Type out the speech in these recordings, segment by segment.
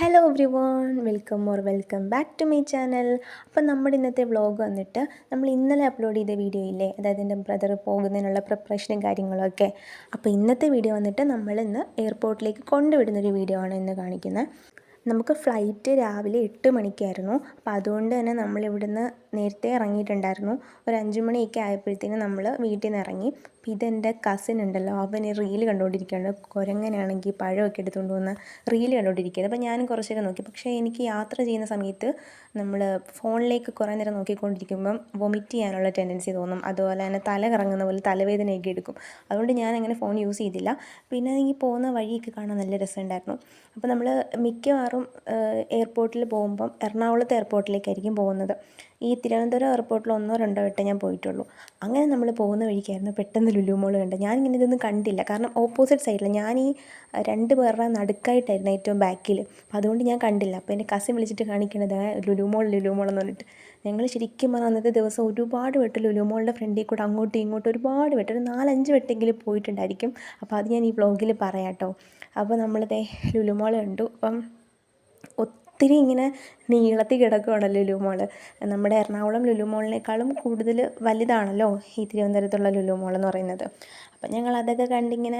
Hello everyone welcome or welcome back to my channel അപ്പം നമ്മുടെ ഇന്നത്തെ വ്ളോഗ് വന്നിട്ട് നമ്മൾ ഇന്നലെ അപ്ലോഡ് ചെയ്ത വീഡിയോ ഇല്ലേ? അതായത് എന്റെ ബ്രദർ പോകുന്നതിനുള്ള പ്രിപ്പറേഷനും കാര്യങ്ങളൊക്കെ അപ്പോൾ ഇന്നത്തെ വീഡിയോ വന്നിട്ട് നമ്മൾ ഇന്ന് എയർപോർട്ടിലേക്ക് കൊണ്ടുവിടുന്നൊരു വീഡിയോ ആണ് ഇന്ന് കാണിക്കുന്നത് നമുക്ക് ഫ്ലൈറ്റ് രാവിലെ എട്ട് മണിക്കായിരുന്നു. അപ്പോൾ അതുകൊണ്ട് തന്നെ നമ്മൾ ഇവിടുന്ന് നേരത്തെ ഇറങ്ങിയിട്ടുണ്ടായിരുന്നു. ഒരു അഞ്ച് മണിയൊക്കെ ആയപ്പോഴത്തേനും നമ്മൾ വീട്ടിൽ നിന്ന് ഇറങ്ങി. അപ്പോൾ ഇതെന്റെ കസിൻ ഉണ്ടല്ലോ അവൻ റീൽ കണ്ടുകൊണ്ടിരിക്കുകയാണ് കുരങ്ങനാണെങ്കിൽ പഴമൊക്കെ എടുത്തുകൊണ്ട് വന്ന് റീൽ കണ്ടുകൊണ്ടിരിക്കുകയാണ് അപ്പോൾ ഞാനും കുറച്ചൊക്കെ നോക്കി. പക്ഷേ എനിക്ക് യാത്ര ചെയ്യുന്ന സമയത്ത് നമ്മൾ ഫോണിലേക്ക് കുറേ നേരം നോക്കിക്കൊണ്ടിരിക്കുമ്പം വൊമിറ്റ് ചെയ്യാനുള്ള ടെൻഡൻസി തോന്നും. അതുപോലെ തന്നെ തല കറങ്ങുന്ന പോലെ തലവേദനയൊക്കെ എടുക്കും. അതുകൊണ്ട് ഞാൻ അങ്ങനെ ഫോൺ യൂസ് ചെയ്തില്ല. പിന്നെ ഈ പോകുന്ന വഴിയൊക്കെ കാണാൻ നല്ല രസമുണ്ടായിരുന്നു. അപ്പോൾ നമ്മൾ മിക്കവാറും എയർപോർട്ടിൽ പോകുമ്പം എറണാകുളത്തെ എയർപോർട്ടിലേക്കായിരിക്കും പോകുന്നത്. ഈ തിരുവനന്തപുരം എയർപോർട്ടിൽ ഒന്നോ രണ്ടോ വട്ടം ഞാൻ പോയിട്ടുള്ളൂ. അങ്ങനെ നമ്മൾ പോകുന്ന വഴിക്കായിരുന്നു പെട്ടെന്ന് ലുലു മോൾ കണ്ടത് ഞാനിങ്ങനെ ഇതൊന്നും കണ്ടില്ല. കാരണം ഓപ്പോസിറ്റ് സൈഡിൽ ഞാൻ ഈ രണ്ട് പേരുടെ നടുക്കായിട്ടായിരുന്നു ഏറ്റവും ബാക്കിൽ അപ്പം അതുകൊണ്ട് ഞാൻ കണ്ടില്ല. അപ്പോൾ എന്റെ കസിൻ വിളിച്ചിട്ട് കാണിക്കണത് ലുലു മോൾ ലുലു മോൾ എന്ന് പറഞ്ഞിട്ട്. ഞങ്ങൾ ശരിക്കും പറഞ്ഞാൽ അന്നത്തെ ദിവസം ഒരുപാട് വട്ടം ലുലു മോളുടെ ഫ്രണ്ടിൽ കൂടെ അങ്ങോട്ടും ഇങ്ങോട്ടും ഒരുപാട് വട്ടം ഒരു നാലഞ്ച് വെട്ടെങ്കിലും പോയിട്ടുണ്ടായിരിക്കും. അപ്പോൾ അത് ഞാൻ ഈ വ്ളോഗിൽ പറയാം കേട്ടോ അപ്പോൾ നമ്മളിതേ ലുലു മോൾ കണ്ടു. അപ്പം ഒത്തിരി ഇങ്ങനെ നീളത്തിൽ ലുലു മോൾ നമ്മുടെ എറണാകുളം ലുലു മോളിനേക്കാളും കൂടുതൽ വലുതാണല്ലോ ഈ തിരുവനന്തപുരത്തുള്ള ലുലു മോൾ എന്ന് പറയുന്നത്. അപ്പം ഞങ്ങൾ അതൊക്കെ കണ്ടിങ്ങനെ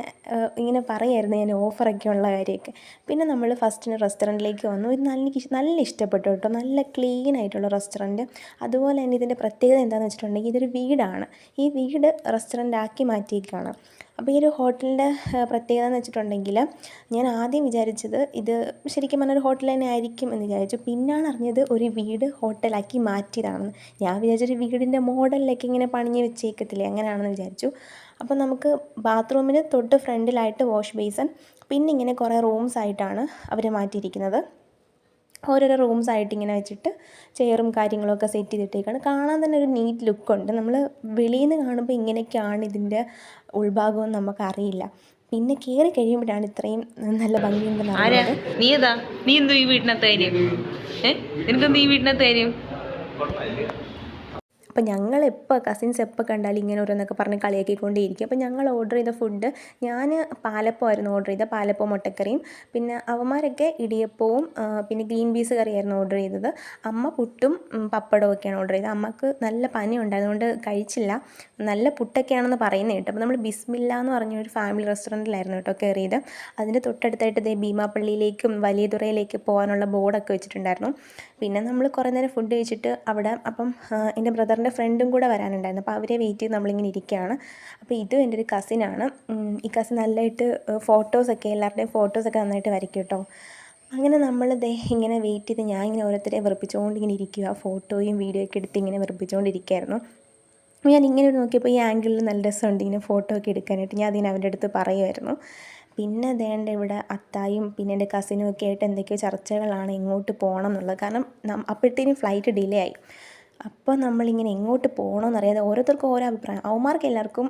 ഇങ്ങനെ പറയായിരുന്നു ഞാൻ ഓഫറൊക്കെ ഉള്ള കാര്യമൊക്കെ. പിന്നെ നമ്മൾ ഫസ്റ്റിന് റെസ്റ്റോറന്റിലേക്ക് വന്നു. ഇത് നല്ല നല്ല ഇഷ്ടപ്പെട്ടു കേട്ടോ. നല്ല ക്ലീൻ ആയിട്ടുള്ള റെസ്റ്റോറന്റ് അതുപോലെ തന്നെ ഇതിന്റെ പ്രത്യേകത എന്താണെന്ന് വെച്ചിട്ടുണ്ടെങ്കിൽ ഇതൊരു വീടാണ്. ഈ വീട് റെസ്റ്റോറന്റ് ആക്കി മാറ്റിയേക്കാണ് അപ്പോൾ ഈ ഒരു ഹോട്ടലിന്റെ പ്രത്യേകത എന്ന് വെച്ചിട്ടുണ്ടെങ്കിൽ ഞാൻ ആദ്യം വിചാരിച്ചത് ഇത് ശരിക്കും പറഞ്ഞൊരു ഹോട്ടൽ തന്നെ ആയിരിക്കും എന്ന് വിചാരിച്ചു. പിന്നാണ് അറിഞ്ഞത് ഒരു വീട് ഹോട്ടലാക്കി മാറ്റിയതാണെന്ന്. ഞാൻ വിചാരിച്ചൊരു വീടിന്റെ മോഡലിലേക്ക് ഇങ്ങനെ പണിഞ്ഞ് വെച്ചേക്കത്തില്ലേ അങ്ങനെയാണെന്ന് വിചാരിച്ചു. അപ്പോൾ നമുക്ക് ബാത്റൂമിന് തൊട്ട് ഫ്രണ്ടിലായിട്ട് വാഷ് ബേസൺ പിന്നെ ഇങ്ങനെ കുറേ റൂംസ് ആയിട്ടാണ് അവർ മാറ്റിയിരിക്കുന്നത്. ഓരോരോ റൂംസ് ആയിട്ട് ഇങ്ങനെ വെച്ചിട്ട് ചെയറും കാര്യങ്ങളൊക്കെ സെറ്റ് ചെയ്തിട്ടേക്കാണ്. കാണാൻ തന്നെ ഒരു നീറ്റ് ലുക്കുണ്ട്. നമ്മൾ വെളിയിൽ നിന്ന് കാണുമ്പോൾ ഇങ്ങനെയൊക്കെയാണ് ഇതിന്റെ ഉൾഭാഗമെന്ന് നമുക്കറിയില്ല. പിന്നെ കയറി കഴിയുമ്പോഴാണ് ഇത്രയും നല്ല ഭംഗിയുണ്ടെന്ന് അറിയുന്നത്. നീ ഏതാ? നീ എന്തോ ഈ വീട്ടിനകത്ത് കാര്യം ഏ? നിനക്കെന്തോ ഈ വീട്ടിനകത്ത് കാര്യം അപ്പോൾ ഞങ്ങൾ എപ്പോൾ കസിൻസ് എപ്പോൾ കണ്ടാലും ഇങ്ങനെ ഓരോന്നൊക്കെ പറഞ്ഞ് കളിയാക്കിക്കൊണ്ടേയിരിക്കും. അപ്പം ഞങ്ങൾ ഓർഡർ ചെയ്ത ഫുഡ് ഞാൻ പാലപ്പമായിരുന്നു ഓർഡർ ചെയ്തത്. പാലപ്പവും മുട്ടക്കറിയും. പിന്നെ അവന്മാരൊക്കെ ഇടിയപ്പവും പിന്നെ ഗ്രീൻ പീസ് കറിയായിരുന്നു ഓർഡർ ചെയ്തത്. അമ്മ പുട്ടും പപ്പടവും ഒക്കെയാണ് ഓർഡർ ചെയ്തത്. അമ്മയ്ക്ക് നല്ല പനി ഉണ്ടായതുകൊണ്ട് കഴിച്ചില്ല. നല്ല പുട്ടൊക്കെയാണെന്ന് പറയുന്നത് കേട്ടോ. അപ്പോൾ നമ്മൾ ബിസ്മില്ല എന്ന് പറഞ്ഞ ഒരു ഫാമിലി റെസ്റ്റോറന്റിലായിരുന്നു കേട്ടോ കയറിയത്. അതിന്റെ തൊട്ടടുത്തായിട്ട് ഇതേ ഭീമാപ്പള്ളിയിലേക്കും വലിയതുറയിലേക്ക് പോകാനുള്ള ബോർഡൊക്കെ വെച്ചിട്ടുണ്ടായിരുന്നു. പിന്നെ നമ്മൾ കുറേ നേരം ഫുഡ് കഴിച്ചിട്ട് അവിടെ അപ്പം എന്റെ ബ്രദറിന്റെ ഫ്രണ്ടും കൂടെ വരാനുണ്ടായിരുന്നു. അപ്പോൾ അവരെ വെയിറ്റ് ചെയ്ത് നമ്മളിങ്ങനെ ഇരിക്കുകയാണ്. അപ്പോൾ ഇതും എന്റെ ഒരു കസിനാണ് ഈ കസിൻ നല്ലതായിട്ട് ഫോട്ടോസൊക്കെ എല്ലാവരുടെയും ഫോട്ടോസൊക്കെ നന്നായിട്ട് വരയ്ക്കും കേട്ടോ. അങ്ങനെ നമ്മൾ ദേ ഇങ്ങനെ വെയിറ്റ് ചെയ്ത് ഞാൻ ഇങ്ങനെ ഓരോരുത്തരെ വെറുപ്പിച്ചുകൊണ്ട് ഇങ്ങനെ ഇരിക്കുക ഫോട്ടോയും വീഡിയോ ഒക്കെ എടുത്ത് ഇങ്ങനെ വെറുപ്പിച്ചുകൊണ്ടിരിക്കുകയായിരുന്നു. ഞാൻ ഇങ്ങനെ നോക്കിയപ്പോൾ ഈ ആംഗിളിൽ നല്ല രസമുണ്ട് ഇങ്ങനെ ഫോട്ടോ ഒക്കെ എടുക്കാനായിട്ട്. ഞാൻ അതിന് അവന്റെ അടുത്ത് പറയുമായിരുന്നു. പിന്നെ ദേണ്ട ഇവിടെ അത്തായും പിന്നെ എന്റെ കസിനും ഒക്കെ ആയിട്ട് എന്തൊക്കെയോ ചർച്ചകളാണ് ഇങ്ങോട്ട് പോകണം എന്നുള്ളത്. കാരണം അപ്പോഴത്തേനും ഫ്ലൈറ്റ് ഡിലേ ആയി. അപ്പോൾ നമ്മളിങ്ങനെ എങ്ങോട്ട് പോകണമെന്നറിയാതെ ഓരോരുത്തർക്കും ഓരോ അഭിപ്രായം. അവന്മാർക്ക് എല്ലാവർക്കും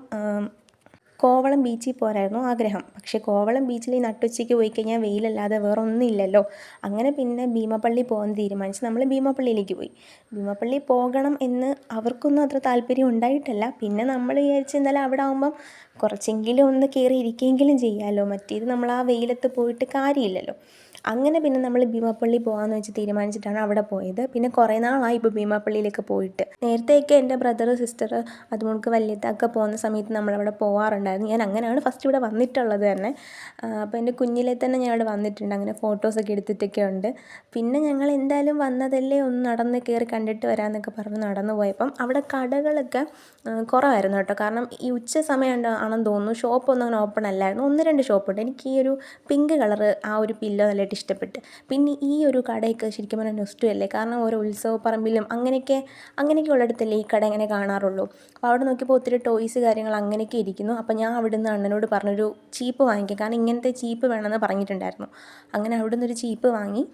കോവളം ബീച്ചിൽ പോരായിരുന്നു ആഗ്രഹം. പക്ഷേ കോവളം ബീച്ചിൽ ഈ നട്ടുച്ചയ്ക്ക് പോയി കഴിഞ്ഞാൽ വെയിലല്ലാതെ വേറെ ഒന്നുമില്ലല്ലോ അങ്ങനെ പിന്നെ ഭീമപ്പള്ളി പോകാൻ തീരുമാനിച്ച്. നമ്മൾ ഭീമപ്പള്ളിയിലേക്ക് പോയി. ഭീമപ്പള്ളി പോകണം എന്ന് അവർക്കൊന്നും അത്ര താല്പര്യം ഉണ്ടായിട്ടല്ല. പിന്നെ നമ്മൾ വിചാരിച്ച് എന്തായാലും അവിടെ ആകുമ്പം കുറച്ചെങ്കിലും ഒന്ന് കയറി ഇരിക്കുകയെങ്കിലും ചെയ്യാമല്ലോ മറ്റേത് നമ്മൾ ആ വെയിലത്ത് പോയിട്ട് കാര്യമില്ലല്ലോ. അങ്ങനെ പിന്നെ നമ്മൾ ഭീമാപ്പള്ളി പോകാമെന്ന് വെച്ച് തീരുമാനിച്ചിട്ടാണ് അവിടെ പോയത്. പിന്നെ കുറേ നാളായി ഇപ്പോൾ ഭീമാപ്പള്ളിയിലൊക്കെ പോയിട്ട്. നേരത്തെയൊക്കെ എന്റെ ബ്രദർ സിസ്റ്റർ അതുമുൾക്ക് വല്യത്തൊക്കെ പോകുന്ന സമയത്ത് നമ്മളവിടെ പോകാറുണ്ടായിരുന്നു ഞാൻ അങ്ങനെയാണ് ഫസ്റ്റ് ഇവിടെ വന്നിട്ടുള്ളത് തന്നെ. അപ്പോൾ എന്റെ കുഞ്ഞിലെ തന്നെ ഞാൻ ഇവിടെ വന്നിട്ടുണ്ട്. അങ്ങനെ ഫോട്ടോസൊക്കെ എടുത്തിട്ടൊക്കെ ഉണ്ട്. പിന്നെ ഞങ്ങൾ എന്തായാലും വന്നതല്ലേ ഒന്ന് നടന്ന് കയറി കണ്ടിട്ട് വരാമെന്നൊക്കെ പറഞ്ഞ് നടന്നു പോയപ്പം അവിടെ കടകളൊക്കെ കുറവായിരുന്നു കേട്ടോ. കാരണം ഈ ഉച്ച സമയം ആണെന്ന് തോന്നുന്നു. ഷോപ്പൊന്നും അങ്ങനെ ഓപ്പൺ അല്ലായിരുന്നു. ഒന്ന് രണ്ട് ഷോപ്പുണ്ട് എനിക്ക് ഈ ഒരു പിങ്ക് കളർ ആ ഒരു പില്ലോ നല്ലതായിട്ട് ഇഷ്ടപ്പെട്ട്. പിന്നെ ഈ ഒരു കടയൊക്കെ ശരിക്കും പറഞ്ഞാൽ നൊസ്റ്റുമല്ലേ കാരണം ഓരോ ഉത്സവ പറമ്പിലും അങ്ങനെയൊക്കെ അങ്ങനെയൊക്കെ ഉള്ളിടത്തല്ലേ ഈ കട ഇങ്ങനെ കാണാറുള്ളൂ. അപ്പോൾ അവിടെ നോക്കിയപ്പോൾ ഒത്തിരി ടോയ്സ് കാര്യങ്ങൾ അങ്ങനെയൊക്കെ ഇരിക്കുന്നു. അപ്പോൾ ഞാൻ അവിടുന്ന് അണ്ണനോട് പറഞ്ഞൊരു ചീപ്പ് വാങ്ങിക്കാം. കാരണം ഇങ്ങനത്തെ ചീപ്പ് വേണമെന്ന് പറഞ്ഞിട്ടുണ്ടായിരുന്നു. അങ്ങനെ അവിടുന്ന് ഒരു ചീപ്പ് വാങ്ങി.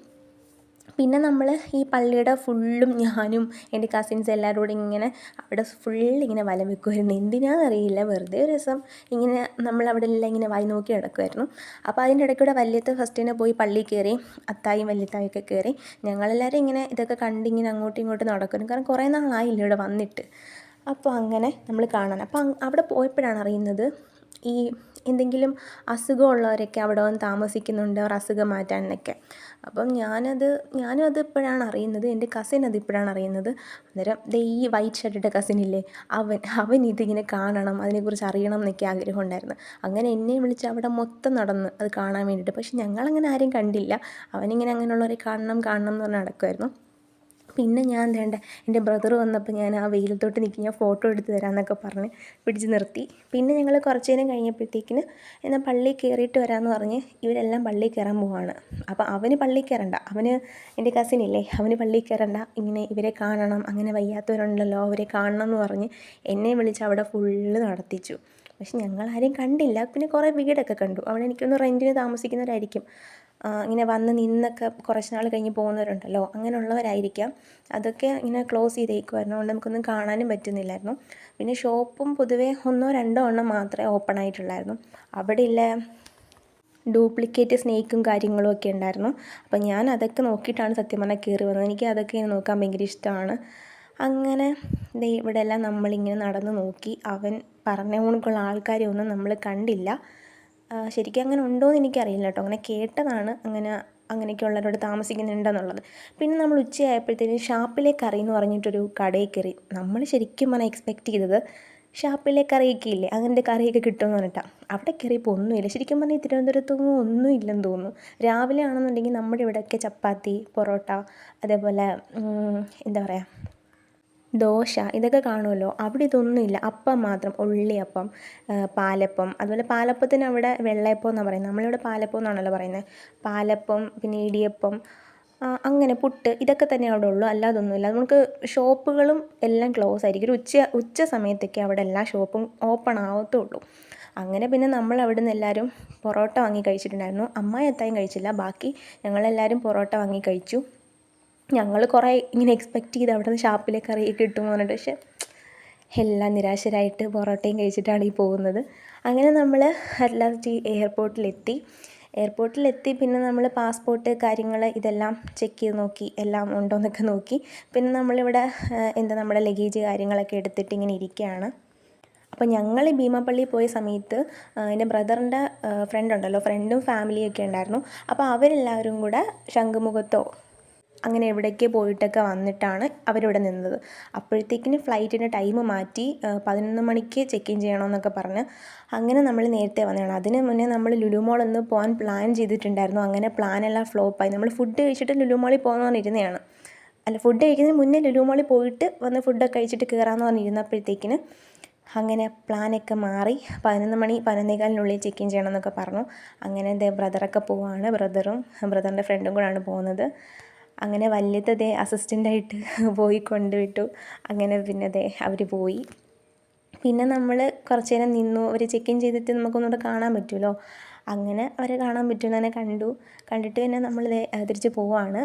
പിന്നെ നമ്മൾ ഈ പള്ളിയുടെ ഫുള്ളും ഞാനും എന്റെ കസിൻസ് എല്ലാവരും കൂടി ഇങ്ങനെ അവിടെ ഫുൾ ഇങ്ങനെ വലം വെക്കുമായിരുന്നു എന്തിനാണെന്നറിയില്ല വെറുതെ ഒരു രസം. ഇങ്ങനെ നമ്മൾ അവിടെ എല്ലാം ഇങ്ങനെ വായി നോക്കി കിടക്കുമായിരുന്നു അപ്പോൾ അതിന്റെ ഇടയ്ക്കൂടെ വല്യത്ത് ഫസ്റ്റിനെ പോയി പള്ളി കയറി അത്തായും വല്യത്തായും ഒക്കെ കയറി. ഞങ്ങളെല്ലാവരും ഇങ്ങനെ ഇതൊക്കെ കണ്ടിങ്ങനെ അങ്ങോട്ടും ഇങ്ങോട്ടും നടക്കുന്നു. കാരണം കുറേ നാളായില്ല ഇവിടെ വന്നിട്ട്. അപ്പോൾ അങ്ങനെ നമ്മൾ കാണാൻ. അപ്പോൾ അവിടെ പോയപ്പോഴാണ് അറിയുന്നത് ഈ എന്തെങ്കിലും അസുഖമുള്ളവരൊക്കെ അവിടെ വന്ന് താമസിക്കുന്നുണ്ട് അവർ അസുഖം മാറ്റാനൊക്കെ. അപ്പം ഞാനത് ഞാനും അത് ഇപ്പോഴാണ് അറിയുന്നത്. എന്റെ കസിൻ അത് ഇപ്പോഴാണ് അറിയുന്നത്. അന്നേരം ദേ ഈ വൈറ്റ് ഷർട്ടിട്ട കസിൻ ഇല്ലേ അവൻ അവൻ ഇതിങ്ങനെ കാണണം അതിനെക്കുറിച്ച് അറിയണം എന്നൊക്കെ ആഗ്രഹം ഉണ്ടായിരുന്നു. അങ്ങനെ എന്നെയും വിളിച്ച് അവിടെ മൊത്തം നടന്ന് അത് കാണാൻ വേണ്ടിയിട്ട്. പക്ഷെ ഞങ്ങളങ്ങനെ ആരും കണ്ടില്ല. അവനിങ്ങനെ അങ്ങനെയുള്ളവരെ കാണണം കാണണം എന്ന് പറഞ്ഞ് നടക്കുമായിരുന്നു പിന്നെ ഞാൻ വേണ്ട എന്റെ ബ്രദർ വന്നപ്പോൾ ഞാൻ ആ വെയിലത്തോട്ട് നിൽക്കി ഞാൻ ഫോട്ടോ എടുത്ത് തരാമെന്നൊക്കെ പറഞ്ഞ് പിടിച്ച് നിർത്തി. പിന്നെ ഞങ്ങൾ കുറച്ച് നേരം കഴിഞ്ഞപ്പോഴത്തേക്കിന് എന്നാൽ പള്ളിയിൽ കയറിയിട്ട് വരാമെന്ന് പറഞ്ഞ് ഇവരെല്ലാം പള്ളിയിൽ കയറാൻ പോവാണ്. അപ്പോൾ അവന് പള്ളിയിൽ കയറണ്ട അവന് എന്റെ കസിനില്ലേ അവന് പള്ളിയിൽ കയറണ്ട ഇങ്ങനെ ഇവരെ കാണണം അങ്ങനെ വയ്യാത്തവരുണ്ടല്ലോ അവരെ കാണണം എന്ന് പറഞ്ഞ് എന്നെ വിളിച്ച് അവിടെ ഫുള്ള് നടത്തിച്ചു. പക്ഷെ ഞങ്ങളാരെയും കണ്ടില്ല. പിന്നെ കുറേ വീടൊക്കെ കണ്ടു. അവിടെ എനിക്കൊന്ന് റെന്റിന് താമസിക്കുന്നവരായിരിക്കും. ഇങ്ങനെ വന്ന് നിന്നൊക്കെ കുറച്ച് നാൾ കഴിഞ്ഞ് പോകുന്നവരുണ്ടല്ലോ. അങ്ങനെയുള്ളവരായിരിക്കാം. അതൊക്കെ ഇങ്ങനെ ക്ലോസ് ചെയ്തേക്കുമായിരുന്നു അതുകൊണ്ട് നമുക്കൊന്നും കാണാനും പറ്റുന്നില്ലായിരുന്നു. പിന്നെ ഷോപ്പും പൊതുവേ ഒന്നോ രണ്ടോ എണ്ണം മാത്രമേ ഓപ്പൺ ആയിട്ടുള്ളായിരുന്നു. അവിടെ ഇല്ല ഡ്യൂപ്ലിക്കേറ്റ് സ്നേക്കും കാര്യങ്ങളും ഒക്കെ ഉണ്ടായിരുന്നു. അപ്പോൾ ഞാൻ അതൊക്കെ നോക്കിയിട്ടാണ് സത്യം പറഞ്ഞാൽ കയറി വന്നത്. എനിക്ക് അതൊക്കെ നോക്കാൻ ഭയങ്കര ഇഷ്ടമാണ്. അങ്ങനെ ദേ ഇവിടെ എല്ലാം നമ്മളിങ്ങനെ നടന്ന് നോക്കി. അവൻ പറഞ്ഞ കണക്കുള്ള ആൾക്കാരെ ഒന്നും നമ്മൾ കണ്ടില്ല. ശരിക്കും അങ്ങനെ ഉണ്ടോ എന്ന് എനിക്കറിയില്ല കേട്ടോ. അങ്ങനെ കേട്ടതാണ് അങ്ങനെ അങ്ങനെയൊക്കെയുള്ളവരോട് താമസിക്കുന്നുണ്ടെന്നുള്ളത്. പിന്നെ നമ്മൾ ഉച്ചയായപ്പോഴത്തേനും ഷാപ്പിലെ കറി എന്ന് പറഞ്ഞിട്ടൊരു കടയിൽ കയറി. നമ്മൾ ശരിക്കും പറഞ്ഞാൽ എക്സ്പെക്റ്റ് ചെയ്തത് ഷാപ്പിലെ കറിയൊക്കെ ഇല്ലേ അങ്ങനത്തെ കറിയൊക്കെ കിട്ടുമെന്ന് പറഞ്ഞിട്ടാണ് അവിടെ കയറിയപ്പോൾ ഒന്നുമില്ല. ശരിക്കും പറഞ്ഞാൽ തിരുവനന്തപുരത്തൊന്നും ഒന്നും ഇല്ലെന്ന് തോന്നുന്നു. രാവിലെ ആണെന്നുണ്ടെങ്കിൽ നമ്മുടെ ഇവിടെയൊക്കെ ചപ്പാത്തി പൊറോട്ട അതേപോലെ എന്താ പറയുക ദോശ ഇതൊക്കെ കാണുമല്ലോ? അവിടെ ഇതൊന്നുമില്ല അപ്പം മാത്രം ഉള്ളിയപ്പം പാലപ്പം. അതുപോലെ പാലപ്പത്തിന് അവിടെ വെള്ളയപ്പം എന്നാണ് പറയുന്നത്? നമ്മളിവിടെ പാലപ്പം എന്നാണല്ലോ പറയുന്നത്. പാലപ്പം പിന്നെ ഇടിയപ്പം അങ്ങനെ പുട്ട് ഇതൊക്കെ തന്നെ അവിടെ ഉള്ളൂ. അല്ലാതെ അല്ലാതൊന്നുമില്ല നമുക്ക് ഷോപ്പുകളും എല്ലാം ക്ലോസ് ആയിരിക്കും. ഒരു ഉച്ച ഉച്ച സമയത്തൊക്കെ അവിടെ എല്ലാ ഷോപ്പും ഓപ്പൺ ആവത്തുള്ളൂ. അങ്ങനെ പിന്നെ നമ്മൾ അവിടെ നിന്ന് എല്ലാവരും പൊറോട്ട വാങ്ങി കഴിച്ചിട്ടുണ്ടായിരുന്നു. അമ്മായി എത്തായും കഴിച്ചില്ല. ബാക്കി ഞങ്ങളെല്ലാവരും പൊറോട്ട വാങ്ങി കഴിച്ചു. ഞങ്ങൾ കുറേ ഇങ്ങനെ എക്സ്പെക്റ്റ് ചെയ്ത് അവിടെ നിന്ന് ഷാപ്പിലെ കറിയൊക്കെ കിട്ടുമെന്ന് പറഞ്ഞിട്ട്. പക്ഷേ എല്ലാം നിരാശരായിട്ട് പൊറോട്ടയും കഴിച്ചിട്ടാണ് ഈ പോകുന്നത്. അങ്ങനെ നമ്മൾ അറ്റ് എയർപോർട്ടിലെത്തി എയർപോർട്ടിലെത്തി പിന്നെ നമ്മൾ പാസ്പോർട്ട് കാര്യങ്ങൾ ഇതെല്ലാം ചെക്ക് ചെയ്ത് നോക്കി എല്ലാം ഉണ്ടോ എന്നൊക്കെ നോക്കി. പിന്നെ നമ്മളിവിടെ എന്താ നമ്മുടെ ലഗേജ് കാര്യങ്ങളൊക്കെ എടുത്തിട്ട് ഇങ്ങനെ ഇരിക്കുകയാണ് അപ്പോൾ ഞങ്ങൾ ഭീമാപ്പള്ളി പോയ സമയത്ത് എന്റെ ബ്രദറിന്റെ ഫ്രണ്ട് ഉണ്ടല്ലോ ഫ്രണ്ടും ഫാമിലിയും ഒക്കെ ഉണ്ടായിരുന്നു. അപ്പോൾ അവരെല്ലാവരും കൂടെ ശംഖുമുഖത്തോ അങ്ങനെ എവിടേക്ക് പോയിട്ടൊക്കെ വന്നിട്ടാണ് അവരിവിടെ നിന്നത്. അപ്പോഴത്തേക്കിന് ഫ്ലൈറ്റിന്റെ ടൈം മാറ്റി പതിനൊന്ന് മണിക്ക് ചെക്ക് ഇൻ ചെയ്യണമെന്നൊക്കെ പറഞ്ഞ് അങ്ങനെ നമ്മൾ നേരത്തെ വന്നതാണ്. അതിന് മുന്നേ നമ്മൾ ലുലു മോൾ ഒന്ന് പോകാൻ പ്ലാൻ ചെയ്തിട്ടുണ്ടായിരുന്നു. അങ്ങനെ പ്ലാനെല്ലാം ഫ്ലോപ്പായി നമ്മൾ ഫുഡ് കഴിച്ചിട്ട് ലുലു മോളിൽ പോകുന്ന പറഞ്ഞിരുന്നതാണ്. അല്ല ഫുഡ് കഴിക്കുന്നതിന് മുന്നേ ലുലു മോളിൽ പോയിട്ട് വന്ന് ഫുഡൊക്കെ കഴിച്ചിട്ട് കയറാമെന്ന് പറഞ്ഞിരുന്നപ്പോഴത്തേക്കിന് അങ്ങനെ പ്ലാനൊക്കെ മാറി. പതിനൊന്ന് മണി പതിനൊന്നേകാലിനുള്ളിൽ ചെക്ക് ഇൻ ചെയ്യണം എന്നൊക്കെ പറഞ്ഞു. അങ്ങനെ ദേ ബ്രദറൊക്കെ പോവാണ്. ബ്രദറും ബ്രദറിന്റെ ഫ്രണ്ടും കൂടെയാണ് പോകുന്നത്. അങ്ങനെ വല്യത്തെ ദേ അസിസ്റ്റന്റായിട്ട് പോയി കൊണ്ടുവിട്ടു. അങ്ങനെ പിന്നെ ദേ അവർ പോയി. പിന്നെ നമ്മൾ കുറച്ച് നേരം നിന്നു. അവർ ചെക്ക് ഇൻ ചെയ്തിട്ട് നമുക്കൊന്നുകൂടെ കാണാൻ പറ്റുമല്ലോ അങ്ങനെ അവരെ കാണാൻ പറ്റുന്നതിനെ കണ്ടു. കണ്ടിട്ട് പിന്നെ നമ്മൾ ദേ തിരിച്ച് പോവാണ്.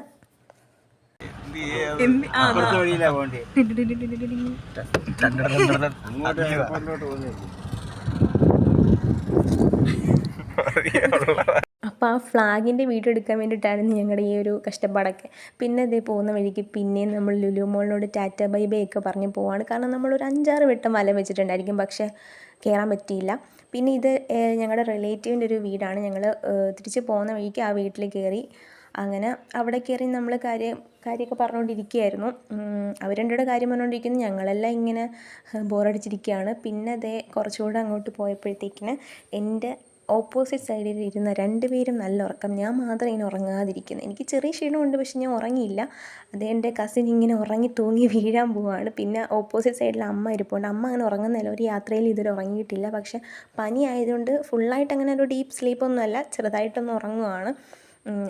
അപ്പുറത്തെ വഴിയിലാ പോണ്ടേ അങ്ങോട്ട് അപ്പോൾ ആ ഫ്ലാഗിന്റെ വീഡിയോ എടുക്കാൻ വേണ്ടിയിട്ടായിരുന്നു ഞങ്ങളുടെ ഈ ഒരു കഷ്ടപ്പാടൊക്കെ. പിന്നെ ഇതേ പോകുന്ന വഴിക്ക് പിന്നെയും നമ്മൾ ലുലു മോളിനോട് ടാറ്റ ബൈ ബൈ ഒക്കെ പറഞ്ഞ് പോവാണ്. കാരണം നമ്മളൊരു അഞ്ചാറ് വട്ടം വല വെച്ചിട്ടുണ്ടായിരിക്കും. പക്ഷേ കയറാൻ പറ്റിയില്ല. പിന്നെ ഇത് ഞങ്ങളുടെ റിലേറ്റീവിന്റെ ഒരു വീടാണ്. ഞങ്ങൾ തിരിച്ച് പോകുന്ന വഴിക്ക് ആ വീട്ടിൽ കയറി അങ്ങനെ അവിടെ കയറി നമ്മൾ കാര്യം കാര്യമൊക്കെ പറഞ്ഞുകൊണ്ടിരിക്കുകയായിരുന്നു രണ്ടുകൂടെ കാര്യം പറഞ്ഞുകൊണ്ടിരിക്കുന്നു ഞങ്ങളെല്ലാം ഇങ്ങനെ ബോറടിച്ചിരിക്കുകയാണ്. പിന്നെ അതേ കുറച്ചുകൂടെ അങ്ങോട്ട് പോയപ്പോഴത്തേക്കിന് എന്റെ ഓപ്പോസിറ്റ് സൈഡിൽ ഇരുന്ന രണ്ടുപേരും നല്ല ഉറക്കം. ഞാൻ മാത്രം ഇങ്ങനെ ഉറങ്ങാതിരിക്കുന്നത് എനിക്ക് ചെറിയ ക്ഷീണമുണ്ട് പക്ഷെ ഞാൻ ഉറങ്ങിയില്ല. അതേ എന്റെ കസിൻ ഇങ്ങനെ ഉറങ്ങി തൂങ്ങി വീഴാൻ പോവാണ്. പിന്നെ ഓപ്പോസിറ്റ് സൈഡിൽ അമ്മ ഇരിപ്പുണ്ട്. അമ്മ അങ്ങനെ ഉറങ്ങുന്നില്ല ഒരു യാത്രയിൽ ഇതുവരെ ഉറങ്ങിയിട്ടില്ല. പക്ഷെ പനി ആയതുകൊണ്ട് ഫുള്ളായിട്ട് അങ്ങനെ ഒരു ഡീപ്പ് സ്ലീപ്പൊന്നുമല്ല ചെറുതായിട്ടൊന്ന് ഉറങ്ങുവാണ്.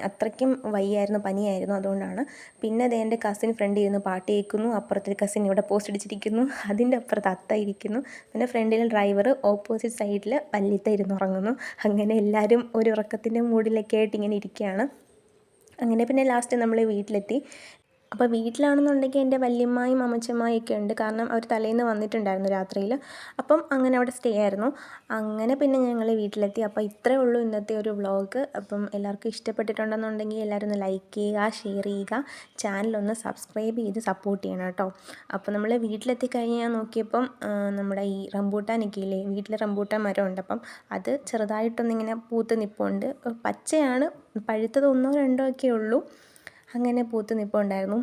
അത്രയ്ക്കും വയ്യായിരുന്നു പനിയായിരുന്നു അതുകൊണ്ടാണ്. പിന്നെ ദേ എന്റെ കസിൻ ഫ്രണ്ട് ഇരുന്ന് പാട്ട് കേൾക്കുന്നു. അപ്പുറത്തൊരു കസിൻ ഇവിടെ പോസ്റ്റ് അടിച്ചിരിക്കുന്നു. അതിന്റെ അപ്പുറത്ത് അത്ത ഇരിക്കുന്നു. പിന്നെ ഫ്രണ്ടിലെ ഡ്രൈവർ ഓപ്പോസിറ്റ് സൈഡിൽ പല്ലിത്ത ഇരുന്ന് ഉറങ്ങുന്നു. അങ്ങനെ എല്ലാവരും ഒരു ഉറക്കത്തിന്റെ മൂഡിലൊക്കെ ആയിട്ട് ഇങ്ങനെ ഇരിക്കുകയാണ്. അങ്ങനെ പിന്നെ ലാസ്റ്റ് നമ്മൾ വീട്ടിലെത്തി. അപ്പോൾ വീട്ടിലാണെന്നുണ്ടെങ്കിൽ എന്റെ വല്യമ്മായും അമ്മച്ചമ്മായും ഒക്കെ ഉണ്ട്. കാരണം അവർ തലേന്ന് വന്നിട്ടുണ്ടായിരുന്നു രാത്രിയിൽ. അപ്പം അങ്ങനെ അവിടെ സ്റ്റേ ആയിരുന്നു. അങ്ങനെ പിന്നെ ഞങ്ങൾ വീട്ടിലെത്തി. അപ്പോൾ ഇത്രേ ഉള്ളൂ ഇന്നത്തെ ഒരു വ്ളോഗ് അപ്പം എല്ലാവർക്കും ഇഷ്ടപ്പെട്ടിട്ടുണ്ടെന്നുണ്ടെങ്കിൽ എല്ലാവരും ഒന്ന് ലൈക്ക് ചെയ്യുക ഷെയർ ചെയ്യുക. ചാനലൊന്ന് സബ്സ്ക്രൈബ് ചെയ്ത് സപ്പോർട്ട് ചെയ്യണം കേട്ടോ. അപ്പോൾ നമ്മൾ വീട്ടിലെത്തി കഴിഞ്ഞ് ഞാൻ നോക്കിയപ്പം നമ്മുടെ ഈ റംബൂട്ടാനൊക്കെ ഇല്ലേ? വീട്ടിൽ റംബൂട്ടാൻ മരം ഉണ്ട്. അപ്പം അത് ചെറുതായിട്ടൊന്നിങ്ങനെ പൂത്ത് നിൽപ്പുണ്ട് പച്ചയാണ്. പഴുത്തത് ഒന്നോ രണ്ടോ ഒക്കെ ഉള്ളൂ. അങ്ങനെ പൂത്ത് നിൽപ്പുണ്ടായിരുന്നു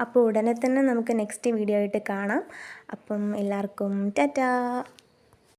അപ്പോൾ ഉടനെ തന്നെ നമുക്ക് നെക്സ്റ്റ് വീഡിയോ ആയിട്ട് കാണാം. അപ്പം എല്ലാവർക്കും ടാറ്റാ!